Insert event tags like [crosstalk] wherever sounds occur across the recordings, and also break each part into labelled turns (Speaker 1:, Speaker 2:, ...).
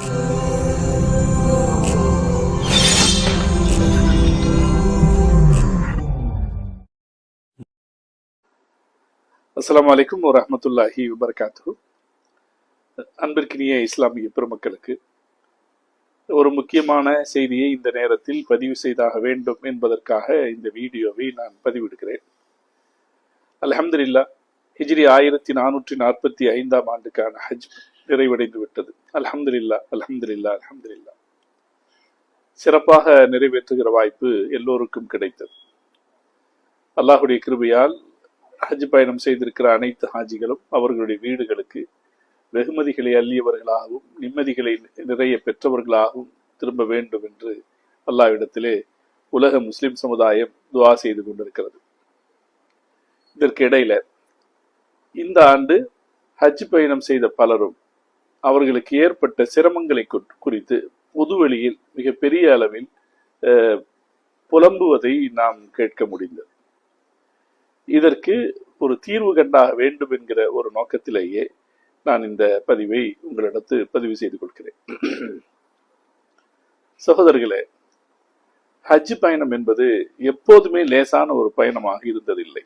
Speaker 1: அஸ்லாம் வலைக்கம் வரமத்துல்லாஹி வபர்காத்து அன்பிற்கினிய இஸ்லாமிய பெருமக்களுக்கு ஒரு முக்கியமான செய்தியை இந்த நேரத்தில் பதிவு செய்தாக வேண்டும் என்பதற்காக இந்த வீடியோவை நான் பதிவிடுகிறேன். அலமதுல்லா ஹிஜ்ரி ஆயிரத்தி நானூற்றி நாற்பத்தி ஐந்தாம் ஆண்டுக்கான ஹஜ் நிறைவடைந்து விட்டது அலமதுல்லா அலமதுல்லா அலமதுல்லா சிறப்பாக நிறைவேற்றுகிற வாய்ப்பு எல்லோருக்கும் கிடைத்தது. அல்லாஹுடைய கிருபையால் ஹஜ் பயணம் செய்திருக்கிற அனைத்து ஹாஜிகளும் அவர்களுடைய வீடுகளுக்கு வெகுமதிகளை அள்ளியவர்களாகவும் நிம்மதிகளை நிறைய பெற்றவர்களாகவும் திரும்ப வேண்டும் என்று அல்லாவிடத்திலே உலக முஸ்லிம் சமுதாயம் துவா செய்து கொண்டிருக்கிறது. இதற்கு இடையில இந்த ஆண்டு ஹஜ் பயணம் செய்த பலரும் அவர்களுக்கு ஏற்பட்ட சிரமங்களை குறித்து பொதுவெளியில் மிக பெரிய அளவில் புலம்புவதை நாம் கேட்க முடிந்தது. இதற்கு ஒரு தீர்வு கண்டாக வேண்டும் என்கிற ஒரு நோக்கத்திலேயே நான் இந்த பதிவை உங்களிடத்து பதிவு செய்து கொள்கிறேன். [clears throat] சகோதரர்களே ஹஜ் பயணம் என்பது எப்போதுமே லேசான ஒரு பயணமாக இருந்ததில்லை.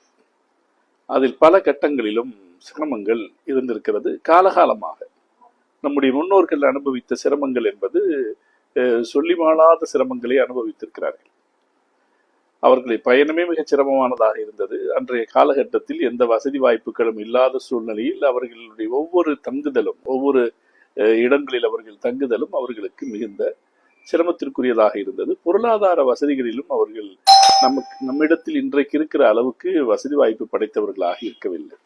Speaker 1: அதில் பல கட்டங்களிலும் சிரமங்கள் இருந்திருக்கிறது. காலகாலமாக நம்முடைய முன்னோர்கள் அனுபவித்த சிரமங்கள் என்பது சொல்லி மாளாத சிரமங்களை அனுபவித்திருக்கிறார்கள். அவர்களை பயணமே மிகச் சிரமமானதாக இருந்தது. அன்றைய காலகட்டத்தில் எந்த வசதி வாய்ப்புகளும் இல்லாத சூழ்நிலையில் அவர்களுடைய ஒவ்வொரு தங்குதலும் ஒவ்வொரு அஹ், இடங்களில் அவர்கள் தங்குதலும் அவர்களுக்கு மிகுந்த சிரமத்திற்குரியதாக இருந்தது. பொருளாதார வசதிகளிலும் அவர்கள் நமக்கு நம்மிடத்தில் இன்றைக்கு இருக்கிற அளவுக்கு வசதி வாய்ப்பு படைத்தவர்களாக இருக்கவில்லை.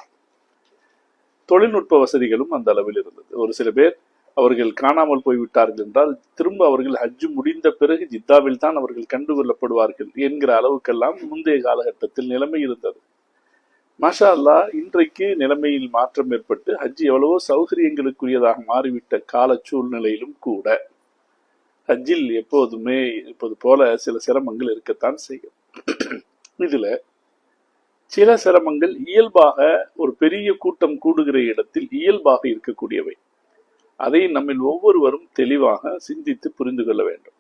Speaker 1: தொழில்நுட்ப வசதிகளும் அந்த அளவில் இருந்தது. ஒரு சில பேர் அவர்கள் காணாமல் போய்விட்டார்கள் என்றால் திரும்ப அவர்கள் ஹஜ்ஜு முடிந்த பிறகு ஜித்தாவில் தான் அவர்கள் கண்டுகொள்ளப்படுவார்கள் என்கிற அளவுக்கெல்லாம் முந்தைய காலகட்டத்தில் நிலைமை இருந்தது. மாஷா அல்லாஹ் இன்றைக்கு நிலைமையில் மாற்றம் ஏற்பட்டு ஹஜ் எவ்வளவோ சௌகரியங்களுக்குரியதாக மாறிவிட்ட கால சூழ்நிலையிலும் கூட ஹஜ்ஜில் எப்போதுமே இருப்பது போல சில சிரமங்கள் இருக்கத்தான் செய்யும். இதுல சில சிரமங்கள் இயல்பாக ஒரு பெரிய கூட்டம் கூடுகிற இடத்தில் இயல்பாக இருக்கக்கூடியவை. அதை நம்மில் ஒவ்வொருவரும் தெளிவாக சிந்தித்து புரிந்து கொள்ள வேண்டும்.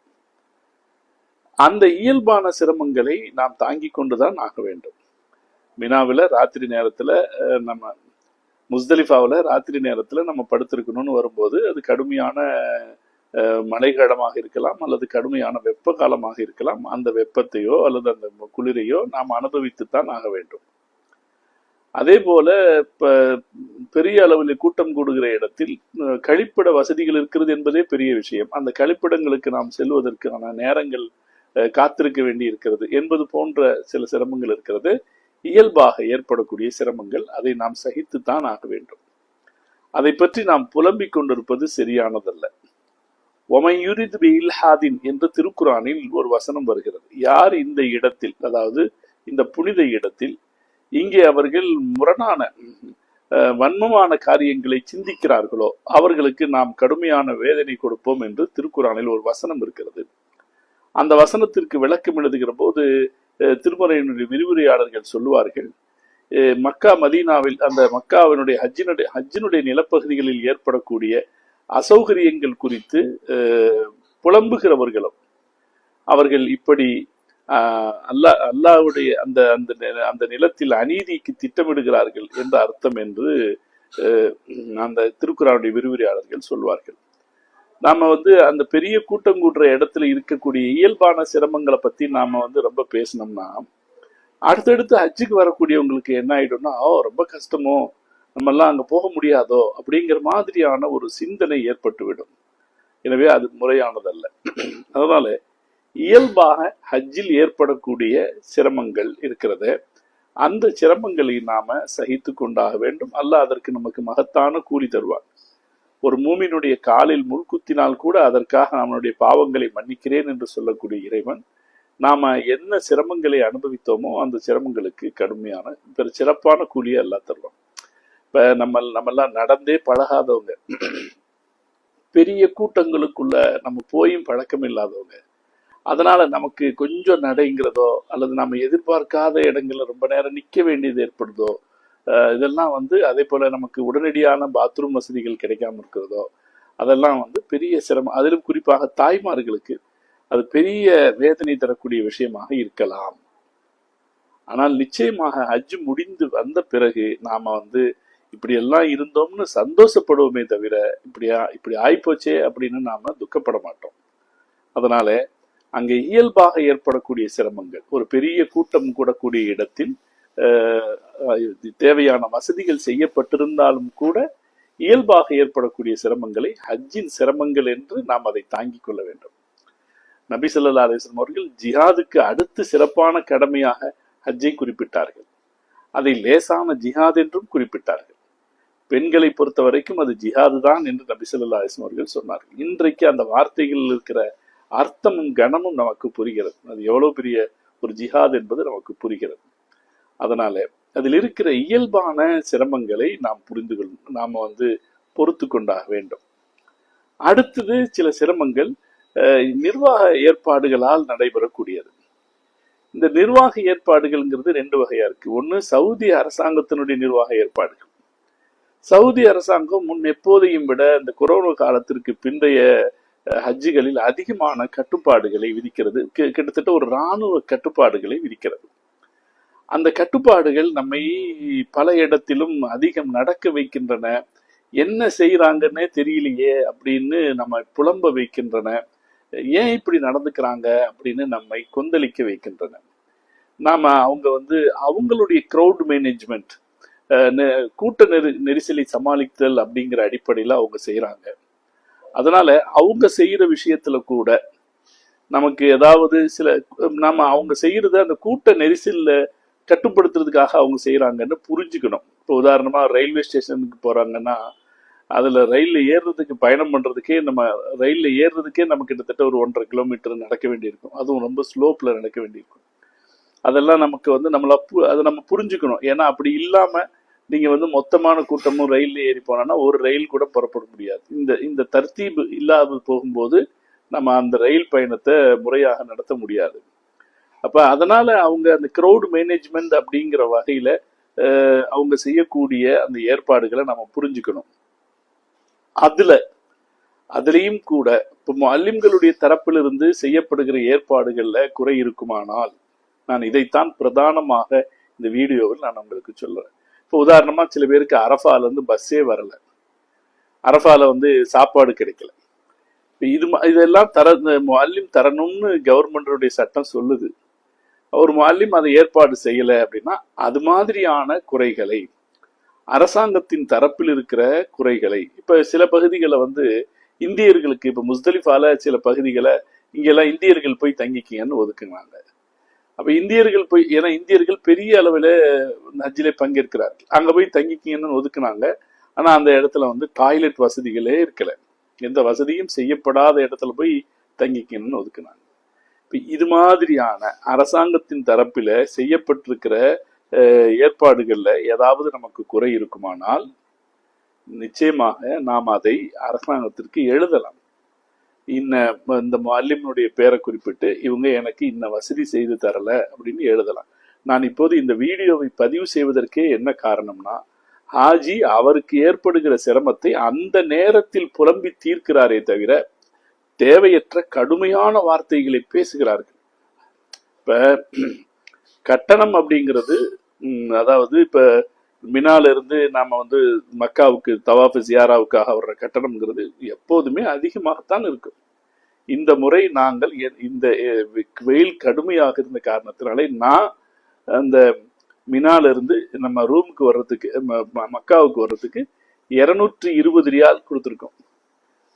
Speaker 1: அந்த இயல்பான சிரமங்களை நாம் தாங்கிக் கொண்டுதான் ஆக வேண்டும். மினாவில் ராத்திரி நேரத்துல அஹ், நம்ம முஸ்தலிஃபாவில் ராத்திரி நேரத்துல நம்ம படுத்திருக்கணும்னு வரும்போது அது கடுமையான அஹ், மழைக்காலமாக இருக்கலாம் அல்லது கடுமையான வெப்ப காலமாக இருக்கலாம் அந்த வெப்பத்தையோ அல்லது அந்த குளிரையோ நாம் அனுபவித்துத்தான் ஆக வேண்டும். அதே போல இப்போ பெரிய அளவில் கூட்டம் கூடுகிற இடத்தில் கழிப்பிட வசதிகள் இருக்கிறது என்பதே பெரிய விஷயம். அந்த கழிப்பிடங்களுக்கு நாம் செல்வதற்கான நேரங்கள் அஹ், காத்திருக்க வேண்டி இருக்கிறது என்பது போன்ற சில சிரமங்கள் இருக்கிறது. இயல்பாக ஏற்படக்கூடிய சிரமங்கள் அதை நாம் சகித்துத்தான் ஆக வேண்டும். அதை பற்றி நாம் புலம்பிக் கொண்டிருப்பது சரியானதல்ல. ஒமையுரித் பி இல்ஹாதின் என்று திருக்குறானில் ஒரு வசனம் வருகிறது. யார் இந்த இடத்தில் அதாவது இந்த புனித இடத்தில் இங்கே அவர்கள் முரணான வன்மமான காரியங்களை சிந்திக்கிறார்களோ அவர்களுக்கு நாம் கடுமையான வேதனை கொடுப்போம் என்று திருக்குறானில் ஒரு வசனம் இருக்கிறது. அந்த வசனத்திற்கு விளக்கம் எழுதுகிற போது திருமறையினுடைய விரிவுரையாளர்கள் சொல்லுவார்கள் மக்கா மதீனாவில் அந்த மக்காவினுடைய ஹஜ்ஜினுடைய ஹஜ்ஜினுடைய நிலப்பகுதிகளில் ஏற்படக்கூடிய அசௌகரியங்கள் குறித்து புலம்புகிறவர்களும் அவர்கள் இப்படி அல்லா அல்லாஹ் அந்த அந்த அந்த நிலத்தில் அநீதிக்கு திட்டமிடுகிறார்கள் என்ற அர்த்தம் என்று அந்த திருக்குறானுடைய விரிவுரையாளர்கள் சொல்வார்கள். நாம் வந்து அந்த பெரிய கூட்டம் கூடுற இடத்துல இருக்கக்கூடிய இயல்பான சிரமங்களை பற்றி நாம் வந்து ரொம்ப பேசினோம்னா அடுத்தடுத்து ஹஜ்ஜுக்கு வரக்கூடியவங்களுக்கு என்ன ஆகிடும்னா ஓ ரொம்ப கஷ்டமோ நம்ம எல்லாம் அங்க போக முடியாதோ அப்படிங்கிற மாதிரியான ஒரு சிந்தனை ஏற்பட்டுவிடும். எனவே அது முறையானதல்ல. அதனால இயல்பாக ஹஜ்ஜில் ஏற்படக்கூடிய சிரமங்கள் இருக்கிறது. அந்த சிரமங்களை நாம சகித்து கொண்டாக வேண்டும். அல்ல அதற்கு நமக்கு மகத்தான கூலி தருவார் ஒரு மூமினுடைய காலில் முள்குத்தினால் கூட அதற்காக நம்மளுடைய பாவங்களை மன்னிக்கிறேன் என்று சொல்லக்கூடிய இறைவன் நாம என்ன சிரமங்களை அனுபவித்தோமோ அந்த சிரமங்களுக்கு கடுமையான பெரு சிறப்பான கூலியை எல்லாம் தருவான். இப்ப நம்ம நம்மெல்லாம் நடந்தே பழகாதவங்க. பெரிய கூட்டங்களுக்குள்ள நம்ம போயும் பழக்கம் இல்லாதவங்க. அதனால நமக்கு கொஞ்சம் நடைங்கிறதோ அல்லது நம்ம எதிர்பார்க்காத இடங்கள்ல ரொம்ப நேரம் நிக்க வேண்டியது ஏற்படுதோ இதெல்லாம் வந்து அதே போல நமக்கு உடனடியான பாத்ரூம் வசதிகள் கிடைக்காம இருக்கிறதோ அதெல்லாம் வந்து பெரிய சிரமம். அதிலும் குறிப்பாக தாய்மார்களுக்கு அது பெரிய வேதனை தரக்கூடிய விஷயமாக இருக்கலாம். ஆனால் நிச்சயமாக ஹஜ் முடிந்து வந்த பிறகு நாம வந்து இப்படி எல்லாம் இருந்தோம்னு சந்தோஷப்படுவோமே தவிர இப்படியா இப்படி ஆயிப்போச்சே அப்படின்னு நாம துக்கப்பட மாட்டோம். அதனால அங்கே இயல்பாக ஏற்படக்கூடிய சிரமங்கள் ஒரு பெரிய கூட்டம் கூடக்கூடிய இடத்தில் தேவையான வசதிகள் செய்யப்பட்டிருந்தாலும் கூட இயல்பாக ஏற்படக்கூடிய சிரமங்களை ஹஜ்ஜின் சிரமங்கள் என்று நாம் அதை தாங்கிக் கொள்ள வேண்டும். நபி சொல்லா அலிஸ்லாம் அவர்கள் ஜிஹாதுக்கு அடுத்து சிறப்பான கடமையாக ஹஜ்ஜை குறிப்பிட்டார்கள். அதை லேசான ஜிஹாத் என்றும் குறிப்பிட்டார்கள். பெண்களை பொறுத்த வரைக்கும் அது ஜிஹாது தான் என்று நபிசல்லா ஸல்லல்லாஹு அவர்கள் சொன்னார் இன்றைக்கு அந்த வார்த்தைகளில் இருக்கிற அர்த்தமும் கனமும் நமக்கு புரிகிறது. அது எவ்வளவு பெரிய ஒரு ஜிஹாத் என்பது நமக்கு புரிகிறது. அதனால அதில் இருக்கிற இயல்பான சிரமங்களை நாம் புரிந்து கொள் நாம வந்து பொறுத்து கொண்டாக வேண்டும். அடுத்தது சில சிரமங்கள் அஹ், நிர்வாக ஏற்பாடுகளால் நடைபெறக்கூடியது. இந்த நிர்வாக ஏற்பாடுகள்ங்கிறது ரெண்டு வகையா இருக்கு. ஒன்று சவுதி அரசாங்கத்தினுடைய நிர்வாக ஏற்பாடுகள். சவுதி அரசாங்கம் முன் எப்போதையும் விட இந்த கொரோனா காலத்திற்கு பிந்தைய ஹஜ்ஜிகளில் அதிகமான கட்டுப்பாடுகளை விதிக்கிறது. கிட்டத்தட்ட ஒரு இராணுவ கட்டுப்பாடுகளை விதிக்கிறது. அந்த கட்டுப்பாடுகள் நம்மை பல இடத்திலும் அதிகம் நடக்க வைக்கின்றன. என்ன செய்யறாங்கன்னே தெரியலையே அப்படின்னு நம்ம புலம்ப வைக்கின்றன. ஏன் இப்படி நடந்துக்கிறாங்க அப்படின்னு நம்மை கொந்தளிக்க வைக்கின்றன. நாம அவங்க வந்து அவங்களுடைய க்ரௌட் மேனேஜ்மெண்ட் கூட்ட நெரு நெரிசலை சமாளித்தல் அப்படிங்கிற அடிப்படையில் அவங்க செய்கிறாங்க அதனால் அவங்க செய்கிற விஷயத்தில் கூட நமக்கு ஏதாவது சில நம்ம அவங்க செய்கிறத அந்த கூட்ட நெரிசலில் கட்டுப்படுத்துறதுக்காக அவங்க செய்கிறாங்கன்னு புரிஞ்சுக்கணும். இப்போ உதாரணமாக ரயில்வே ஸ்டேஷனுக்கு போகிறாங்கன்னா அதில் ரயிலில் ஏறுறதுக்கு பயணம் பண்ணுறதுக்கே நம்ம ரயிலில் ஏறுறதுக்கே நம்ம கிட்டத்தட்ட ஒரு ஒன்றரை கிலோமீட்டர் நடக்க வேண்டியிருக்கும். அதுவும் ரொம்ப ஸ்லோப்பில் நடக்க வேண்டியிருக்கும். அதெல்லாம் நமக்கு வந்து நம்மளை அதை நம்ம புரிஞ்சுக்கணும். ஏன்னா அப்படி இல்லாமல் நீங்க வந்து மொத்தமான கூட்டமும் ரயில்ல ஏறி போனோம்னா ஒரு ரயில் கூட புறப்பட முடியாது. இந்த இந்த தர்த்தீபு இல்லாது போகும்போது நம்ம அந்த ரயில் பயணத்தை முறையாக நடத்த முடியாது. அப்ப அதனால அவங்க அந்த க்ரௌட் மேனேஜ்மெண்ட் அப்படிங்கிற வகையில அவங்க செய்யக்கூடிய அந்த ஏற்பாடுகளை நம்ம புரிஞ்சுக்கணும். அதுல அதுலேயும் கூட இப்போ முஅல்லிம்களுடைய தரப்பிலிருந்து செய்யப்படுகிற ஏற்பாடுகளில் குறை இருக்குமானால் நான் இதைத்தான் பிரதானமாக இந்த வீடியோவில் நான் உங்களுக்கு சொல்றேன். இப்போ உதாரணமாக சில பேருக்கு அரஃபாலேருந்து பஸ்ஸே வரலை. அரஃபால வந்து சாப்பாடு கிடைக்கல. இப்போ இது இதெல்லாம் தர முஅல்லிம் தரணும்னு கவர்மெண்டருடைய சட்டம் சொல்லுது. ஒரு முஅல்லிம் அதை ஏற்பாடு செய்யல அப்படின்னா அது மாதிரியான குறைகளை அரசாங்கத்தின் தரப்பில் இருக்கிற குறைகளை இப்போ சில பகுதிகளை வந்து இந்தியர்களுக்கு இப்போ முஸ்தலிஃபால சில பகுதிகளை இங்கெல்லாம் இந்தியர்கள் போய் தங்கிக்கங்கன்னு ஒதுக்குனாங்க. அப்ப இந்தியர்கள் போய் ஏன்னா இந்தியர்கள் பெரிய அளவில் ஹஜ்ஜிலே பங்கேற்கிறார்கள். அங்க போய் தங்கிக்கிங்கன்னு ஒதுக்குனாங்க. ஆனா அந்த இடத்துல வந்து டாய்லெட் வசதிகளே இருக்கல. எந்த வசதியும் செய்யப்படாத இடத்துல போய் தங்கிக்கணும்னு ஒதுக்குனாங்க. இப்ப இது மாதிரியான அரசாங்கத்தின் தரப்பில செய்யப்பட்டிருக்கிற அஹ், ஏற்பாடுகள்ல ஏதாவது நமக்கு குறை இருக்குமானால் நிச்சயமாக நாம் அதை அரசாங்கத்திற்கு எழுதலாம். இன்ன இந்த மல்லிமனுடைய பேரை குறிப்பிட்டு இவங்க எனக்கு இன்ன வசதி செய்து தரல அப்படின்னு எழுதலாம். நான் இப்போது இந்த வீடியோவை பதிவு செய்வதற்கே என்ன காரணம்னா ஹாஜி அவருக்கு ஏற்படுகிற சிரமத்தை அந்த நேரத்தில் புலம்பி தீர்க்கிறாரே தவிர தேவையற்ற கடுமையான வார்த்தைகளை பேசுகிறார்கள். இப்ப கட்டணம் அப்படிங்கிறது அதாவது இப்ப மினால இருந்து நாம வந்து மக்காவுக்கு தவாஃபு ஜியாராவுக்காக வர்ற கட்டணம்ங்கிறது எப்போதுமே அதிகமாகத்தான் இருக்கும். இந்த முறை நாங்கள் இந்த வெயில் கடுமையாக இருந்த காரணத்தினாலே நான் அந்த மினாலிருந்து நம்ம ரூமுக்கு வர்றதுக்கு ம- ம- மக்காவுக்கு வர்றதுக்கு இருநூற்றி இருபது ரியால் கொடுத்துருக்கோம்.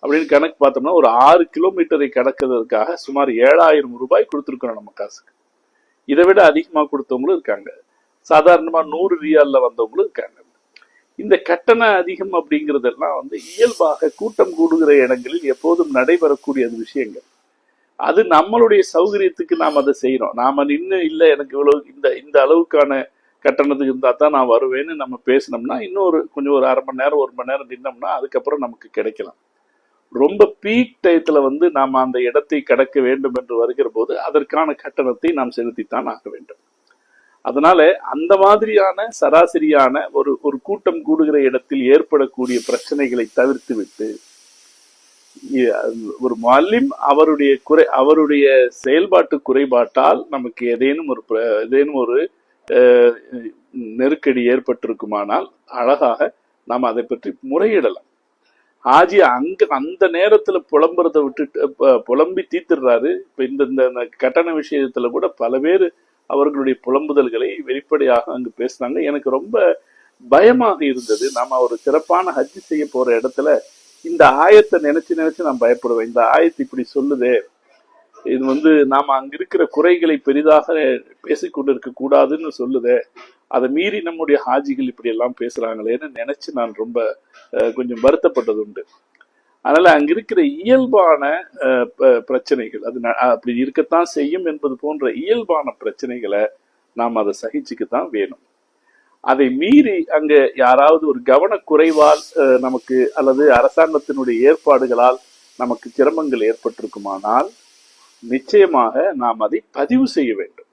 Speaker 1: அப்படின்னு கணக்கு பார்த்தோம்னா ஒரு ஆறு கிலோமீட்டரை கடக்கிறதுக்காக சுமார் ஏழாயிரம் ரூபாய் கொடுத்துருக்கோம் நம்ம காசுக்கு. இதை விட அதிகமாக கொடுத்தவங்களும் இருக்காங்க. சாதாரணமாக நூறு ரியாலில் வந்தவங்களும் இருக்காங்க. இந்த கட்டண அதிகம் அப்படிங்கிறதெல்லாம் வந்து இயல்பாக கூட்டம் கூடுகிற இடங்களில் எப்போதும் நடைபெறக்கூடிய அது விஷயங்கள். அது நம்மளுடைய சௌகரியத்துக்கு நாம் அதை செய்கிறோம். நாம் நின்று இல்லை எனக்கு இவ்வளோ இந்த இந்த அளவுக்கான கட்டணத்துக்கு இருந்தால் தான் நான் வருவேன்னு நம்ம பேசினோம்னா இன்னொரு கொஞ்சம் ஒரு அரை மணி நேரம் ஒரு மணி நேரம் நின்னோம்னா அதுக்கப்புறம் நமக்கு கிடைக்கலாம். ரொம்ப பீக் டயத்தில் வந்து நாம் அந்த இடத்தை கடக்க வேண்டும் என்று வருகிற போது அதற்கான கட்டணத்தை நாம் செலுத்தித்தான் ஆக வேண்டும். அதனால அந்த மாதிரியான சராசரியான ஒரு ஒரு கூட்டம் கூடுகிற இடத்தில் ஏற்படக்கூடிய பிரச்சனைகளை தவிர்த்து விட்டு ஒரு மல்லிம் அவருடைய குறை அவருடைய செயல்பாட்டு குறைபாட்டால் நமக்கு ஏதேனும் ஒரு ஏதேனும் ஒரு அஹ், நெருக்கடி ஏற்பட்டிருக்குமானால் அழகாக நாம் அதை பற்றி முறையிடலாம். ஆஜி அங்க அந்த நேரத்துல புலம்புறதை விட்டுட்டு புலம்பி தீத்துடுறாரு இப்ப இந்த இந்த கட்டண விஷயத்துல கூட பல பேர் அவர்களுடைய புலம்புதல்களை வெளிப்படையாக அங்கு பேசினாங்க. எனக்கு ரொம்ப பயமாக இருந்தது. நாம ஒரு சிறப்பான ஹஜ்ஜி செய்ய போற இடத்துல இந்த ஆயத்தை நினைச்சு நினைச்சு நான் பயப்படுவேன். இந்த ஆயத்தை இப்படி சொல்லுதே. இது வந்து நாம அங்க இருக்கிற குறைகளை பெரிதாக பேசிக்கொண்டிருக்க கூடாதுன்னு சொல்லுதே. அதை மீறி நம்முடைய ஹாஜிகள் இப்படி எல்லாம் பேசுறாங்களேன்னு நினைச்சு நான் ரொம்ப அஹ், கொஞ்சம் வருத்தப்பட்டது உண்டு அதனால அங்க இருக்கிற இயல்பான ப- பிரச்சனைகள் அது ந- அப்படி இருக்கத்தான் செய்யும் என்பது போன்ற இயல்பான பிரச்சனைகளை நாம் அதை சகிச்சுக்கத்தான் வேணும். அதை மீறி அங்க யாராவது ஒரு கவனக்குறைவால் நமக்கு அல்லது அரசாங்கத்தினுடைய ஏற்பாடுகளால் நமக்கு சிரமங்கள் ஏற்பட்டிருக்குமானால் நிச்சயமாக நாம் அதை பதிவு செய்ய வேண்டும்.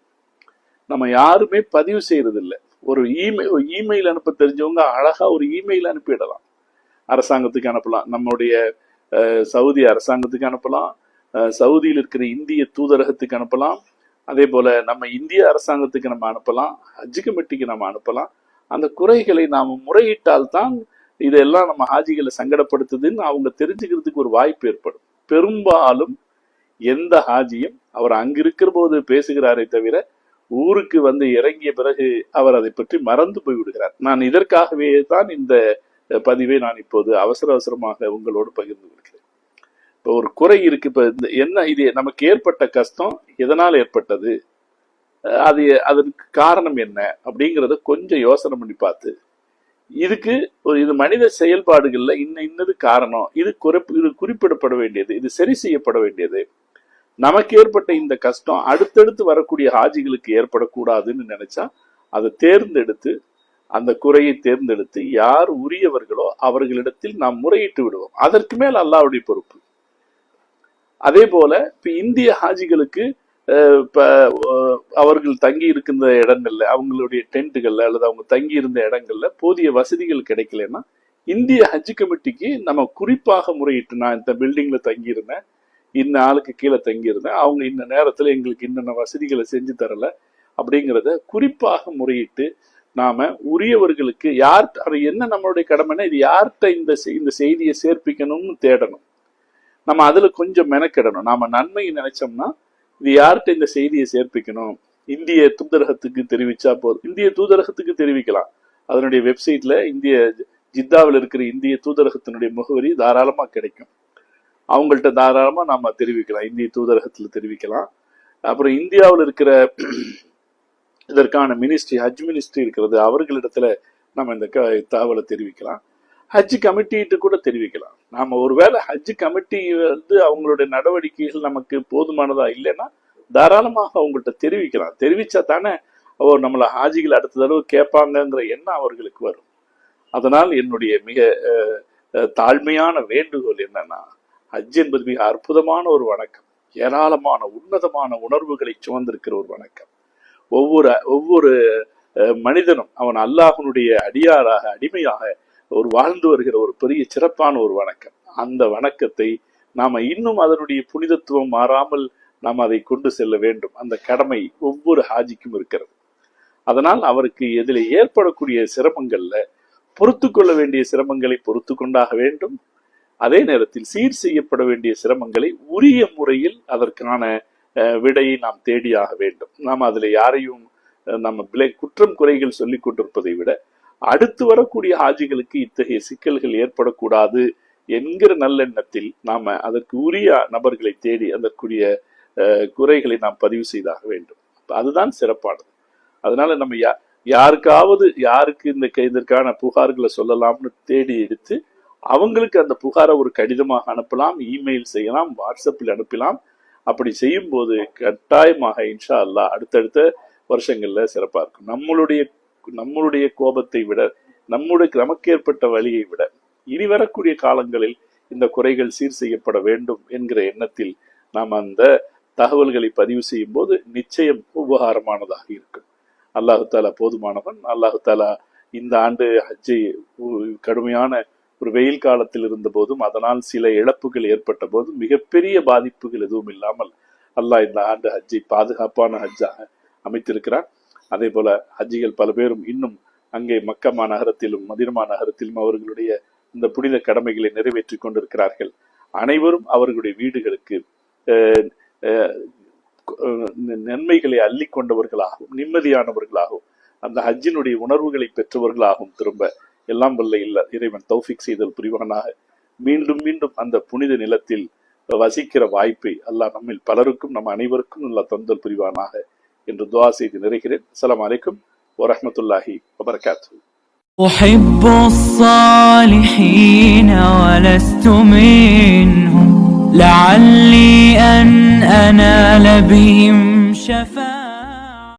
Speaker 1: நம்ம யாருமே பதிவு செய்யறதில்லை. ஒரு இமெயில் இமெயில் அனுப்ப தெரிஞ்சவங்க அழகா ஒரு இமெயில் அனுப்பிடலாம். அரசாங்கத்துக்கு அனுப்பலாம். நம்முடைய அஹ், சவுதி அரசாங்கத்துக்கு அனுப்பலாம். அஹ், சவுதியில் இருக்கிற இந்திய தூதரகத்துக்கு அனுப்பலாம். அதே போல நம்ம இந்திய அரசாங்கத்துக்கு நம்ம அனுப்பலாம். ஹஜ் கமிட்டிக்கு நம்ம அனுப்பலாம். அந்த குறைகளை நாம் முறையிட்டால் தான் இதெல்லாம் நம்ம ஹாஜிகளை சங்கடப்படுத்துதுன்னு அவங்க தெரிஞ்சுக்கிறதுக்கு ஒரு வாய்ப்பு ஏற்படும். பெரும்பாலும் எந்த ஹாஜியும் அவர் அங்கிருக்கிற போது பேசுகிறாரே தவிர ஊருக்கு வந்து இறங்கிய பிறகு அவர் அதை பற்றி மறந்து போய் விடுகிறார். நான் இதற்காகவே தான் இந்த பதிவை நான் இப்போது அவசர அவசரமாக உங்களோடு பகிர்ந்து கொள்கிறேன். இப்போ ஒரு குறை இருக்கு. இப்ப இந்த என்ன இது? நமக்கு ஏற்பட்ட கஷ்டம் எதனால் ஏற்பட்டது? அது அதற்கு காரணம் என்ன? அப்படிங்கிறத கொஞ்சம் யோசனை பண்ணி பார்த்து இதுக்கு ஒரு இது மனித செயல்பாடுகள்ல இன்ன இன்னது காரணம். இது குறிப்பு இது குறிப்பிடப்பட வேண்டியது. இது சரி செய்யப்பட வேண்டியது. நமக்கு ஏற்பட்ட இந்த கஷ்டம் அடுத்தடுத்து வரக்கூடிய ஹாஜிகளுக்கு ஏற்படக்கூடாதுன்னு நினைச்சா அதை தேர்ந்தெடுத்து அந்த குறையை தேர்ந்தெடுத்து யார் உரியவர்களோ அவர்களிடத்தில் நாம் முறையிட்டு விடுவோம். அதற்கு மேல் அல்லாவுடைய பொறுப்பு. அதே போல இப்ப இந்திய ஹாஜிகளுக்கு அவர்கள் தங்கி இருக்கின்ற இடங்கள்ல அவங்களுடைய டென்ட்டுகள்ல அல்லது அவங்க தங்கி இருந்த இடங்கள்ல போதிய வசதிகள் கிடைக்கலன்னா இந்திய ஹஜ் கமிட்டிக்கு நம்ம குறிப்பாக முறையிட்டு நான் இந்த பில்டிங்ல தங்கியிருந்தேன் இந்த இன்ன ஆளுக்கு கீழே தங்கியிருந்தேன் அவங்க இந்த நேரத்துல எங்களுக்கு இன்னென்ன வசதிகளை செஞ்சு தரல அப்படிங்கிறத குறிப்பாக முறையிட்டு நாம உரியவர்களுக்கு யார் அது என்ன நம்மளுடைய கடமைன்னா இது யார்கிட்ட இந்த இந்த செய்தியை சேர்ப்பிக்கணும்னு தேடணும். நம்ம அதுல கொஞ்சம் மெனக்கிடணும். நாம நன்மையை நினைச்சோம்னா இது யார்கிட்ட இந்த செய்தியை சேர்ப்பிக்கணும்? இந்திய தூதரகத்துக்கு தெரிவிச்சா போதும். இந்திய தூதரகத்துக்கு தெரிவிக்கலாம். அதனுடைய வெப்சைட்ல இந்திய ஜித்தாவில் இருக்கிற இந்திய தூதரகத்தினுடைய முகவரி தாராளமா கிடைக்கும். அவங்கள்ட்ட தாராளமா நாம தெரிவிக்கலாம். இந்திய தூதரகத்துல தெரிவிக்கலாம். அப்புறம் இந்தியாவில் இருக்கிற இதற்கான மினிஸ்ட்ரி ஹஜ் மினிஸ்ட்ரி இருக்கிறது அவர்களிடத்துல நம்ம இந்த க- தகவலை தெரிவிக்கலாம். ஹஜ் கமிட்டிட்டு கூட தெரிவிக்கலாம். நாம ஒருவேளை ஹஜ் கமிட்டி வந்து அவங்களுடைய நடவடிக்கைகள் நமக்கு போதுமானதா இல்லைன்னா தாராளமாக அவங்கள்ட்ட தெரிவிக்கலாம். தெரிவிச்சா தானே ஓ நம்மளை ஹாஜிகள் அடுத்த தடவை கேட்பாங்கங்கிற எண்ணம் அவர்களுக்கு வரும். அதனால் என்னுடைய மிக தாழ்மையான வேண்டுகோள் என்னன்னா ஹஜ் என்பது மிக அற்புதமான ஒரு வணக்கம். ஏராளமான உன்னதமான உணர்வுகளை சுமந்திருக்கிற ஒரு வணக்கம். ஒவ்வொரு ஒவ்வொரு மனிதனும் அவன் அல்லாஹனுடைய அடியாராக அடிமையாக ஒரு வாழ்ந்து வருகிற ஒரு பெரிய சிறப்பான ஒரு வணக்கம். அந்த வணக்கத்தை நாம இன்னும் அதனுடைய புனிதத்துவம் மாறாமல் நாம் அதை கொண்டு செல்ல வேண்டும். அந்த கடமை ஒவ்வொரு ஹாஜிக்கும் இருக்கிறது. அதனால் அவருக்கு இதில் ஏற்படக்கூடிய சிரமங்கள்ல பொறுத்து கொள்ள வேண்டிய சிரமங்களை பொறுத்து கொண்டாக வேண்டும். அதே நேரத்தில் சீர் செய்யப்பட வேண்டிய சிரமங்களை உரிய முறையில் அதற்கான விடையை நாம் தேடியாக வேண்டும். நாம் அதில் யாரையும் நம்ம பிழை குற்றம் குறைகள் சொல்லிக் கொண்டிருப்பதை விட அடுத்து வரக்கூடிய ஆஜிகளுக்கு இத்தகைய சிக்கல்கள் ஏற்படக்கூடாது என்கிற நல்லெண்ணத்தில் நாம அதற்கு உரிய நபர்களை தேடி அதற்குரிய குறைகளை நாம் பதிவு செய்தாக வேண்டும். அதுதான் சிறப்பானது. அதனால நம்ம யா யாருக்காவது யாருக்கு இந்த கைதற்கான இதற்கான புகார்களை சொல்லலாம்னு தேடி எடுத்து அவங்களுக்கு அந்த புகாரை ஒரு கடிதமாக அனுப்பலாம் இமெயில் செய்யலாம் வாட்ஸ்அப்பில் அனுப்பலாம் அப்படி செய்யும் போது கட்டாயமாக இன்ஷா அல்லாஹ் அடுத்தடுத்த வருஷங்கள்ல சிறப்பா இருக்கும் நம்மளுடைய நம்மளுடைய கோபத்தை விட நம்முடைய நமக்கு ஏற்பட்ட வழியை விட இனி வரக்கூடிய காலங்களில் இந்த குறைகள் சீர் செய்யப்பட வேண்டும் என்கிற எண்ணத்தில் நாம் அந்த தகவல்களை பதிவு செய்யும் போது நிச்சயம் உபகாரமானதாக இருக்கும். அல்லாஹு தாலா போதுமானவன். அல்லாஹு தாலா இந்த ஆண்டு ஹஜ்ஜை கடுமையான ஒரு வெயில் காலத்தில் இருந்த போதும் அதனால் சில இழப்புகள் ஏற்பட்ட போதும் மிகப்பெரிய பாதிப்புகள் எதுவும் இல்லாமல் அல்லாஹ் இந்த ஆண்டு ஹஜ்ஜை பாதுகாப்பான ஹஜ்ஜாக அமைத்திருக்கிறான். அதே போல ஹஜ்ஜிகள் பல பேரும் இன்னும் அங்கே மக்கமா நகரத்திலும் மதினமா நகரத்திலும் அவர்களுடைய இந்த புனித கடமைகளை நிறைவேற்றிக் கொண்டிருக்கிறார்கள். அனைவரும் அவர்களுடைய வீடுகளுக்கு அஹ், அஹ், நன்மைகளை அள்ளி கொண்டவர்களாகவும் நிம்மதியானவர்களாகவும் அந்த ஹஜ்ஜினுடைய உணர்வுகளை பெற்றவர்களாகவும் திரும்ப எல்லாம் வல்ல இல்ல இறைவன் தௌஃபிக் செய்தல் புரிவானாக மீண்டும் மீண்டும் அந்த புனித நிலத்தில் வசிக்கிற வாய்ப்பை அல்லாஹ் நம்மில் பலருக்கும் நம் அனைவருக்கும் நல்லா தந்தல் புரிவானாக என்று துவா செய்து நிறைகிறேன் அஸ்ஸலாமு அலைக்கும் வரஹ்மத்துல்லாஹி வபரகாத்து
Speaker 2: أحب الصالحين ولست منهم لعلي أن أنال بهم